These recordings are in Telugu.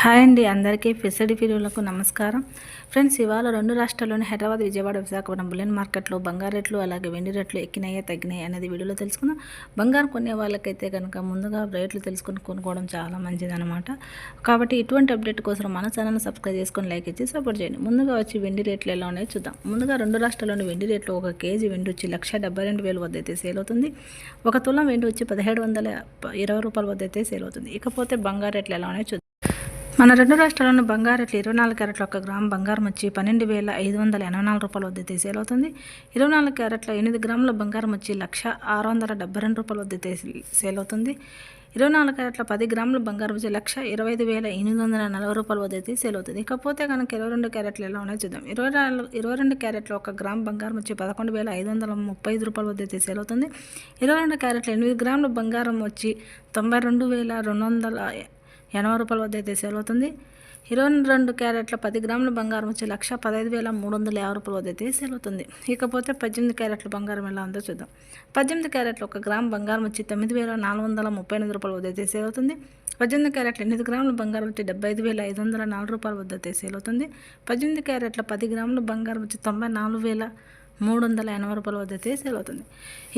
హాయ్ అండి అందరికీ ఫిసడి వీడియోలకు నమస్కారం. ఫ్రెండ్స్ ఇవాళ రెండు రాష్ట్రాల్లోని హైదరాబాద్ విజయవాడ విశాఖపట్నం బులెన్ మార్కెట్లో బంగారు రేట్లు అలాగే వెండి రేట్లు ఎక్కినాయా తగ్గినాయి అనేది వీడియోలో తెలుసుకుందాం. బంగారం కొనే వాళ్ళకైతే కనుక ముందుగా రేట్లు తెలుసుకుని కొనుక్కోవడం చాలా మంచిదన్నమాట. కాబట్టి ఇటువంటి అప్డేట్ కోసం మన ఛానల్ని సబ్స్క్రైబ్ చేసుకొని లైక్ ఇచ్చి సపోర్ట్ చేయండి. ముందుగా వచ్చి వెండి రేట్లు ఎలా ఉన్నాయో చూద్దాం. ముందుగా రెండు రాష్ట్రాల్లోని వెండి రేట్లు ఒక కేజీ వెండి వచ్చి లక్ష డెబ్బై రెండు వేల వద్ద అయితే సేల్ అవుతుంది. ఒక తులం వెండి వచ్చి పదిహేడు వందల ఇరవై రూపాయల వద్ద అయితే సేల్ అవుతుంది. ఇకపోతే బంగారు రేట్లు ఎలా ఉన్నాయో చూద్దాం. మన రెండు రాష్ట్రాల్లోని బంగారు రేట్లు ఇరవై నాలుగు క్యారెట్ల ఒక గ్రామ్ బంగారం వచ్చి పన్నెండు వేల ఐదు వందల ఎనభై నాలుగు రూపాయల వద్ద సేల్ అవుతుంది ఇరవై నాలుగు క్యారెట్ల ఎనిమిది గ్రాముల బంగారం వచ్చి లక్ష ఆరు వందల డెబ్బై రెండు రూపాయల వద్ద సేల్ అవుతుంది ఇరవై నాలుగు క్యారెట్ల పది గ్రాముల బంగారం వచ్చి లక్ష ఇరవై ఐదు వేల ఎనిమిది వందల నలభై రూపాయల వద్ద అయితే సేల్ అవుతుంది ఇకపోతే కనుక ఇరవై రెండు క్యారెట్లు ఎలా ఉన్నాయో చూద్దాం. ఇరవై నాలుగు ఇరవై రెండు క్యారెట్ల ఒక గ్రామ్ బంగారం వచ్చి పదకొండు వేల ఐదు వందల ముప్పై ఐదు రూపాయల వద్ద అయితే సేల్ అవుతుంది ఇరవై రెండు క్యారెట్ల ఎనిమిది గ్రాముల బంగారం వచ్చి తొంభై రెండు వేల రెండు వందల ఎనభై రూపాయల వద్ద అయితే సేల్ అవుతుంది. ఇరవై రెండు క్యారెట్ల పది గ్రాముల బంగారం వచ్చి లక్ష పదహైదు వేల మూడు వందల యాభై రూపాయల వద్ద అయితే సేల్ అవుతుంది. ఇకపోతే పద్దెనిమిది క్యారెట్ల బంగారం ఎలా ఉందో చూద్దాం. పద్దెనిమిది క్యారెట్ల ఒక గ్రామ్ బంగారం వచ్చి తొమ్మిది వేల నాలుగు వందల ముప్పై ఎనిమిది రూపాయల వద్ద అయితే సేల్ అవుతుంది. పద్దెనిమిది క్యారెట్ల ఎనిమిది గ్రాముల బంగారం వచ్చి డెబ్బై ఐదు వేల ఐదు వందల నాలుగు రూపాయల వద్ద అయితే సేల్ అవుతుంది. పద్దెనిమిది క్యారెట్ల పది గ్రాముల బంగారం వచ్చి తొంభై నాలుగు వేల మూడు వందల ఎనభై రూపాయల వద్ద అయితే సేల్ అవుతుంది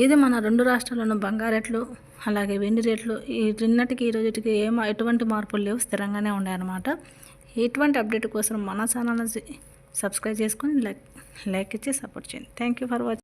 ఇది మన రెండు రాష్ట్రాల్లోని బంగారు రేట్లు అలాగే వెండి రేట్లు ఈ నిన్నటికి ఈ రోజుకి ఏం ఎటువంటి మార్పులు లేవు స్థిరంగానే ఉన్నాయన్నమాట. ఎటువంటి అప్డేట్ కోసం మన ఛానల్ సబ్స్క్రైబ్ చేసుకొని లైక్ లైక్ ఇచ్చి సపోర్ట్ చేయండి. Thank you for watching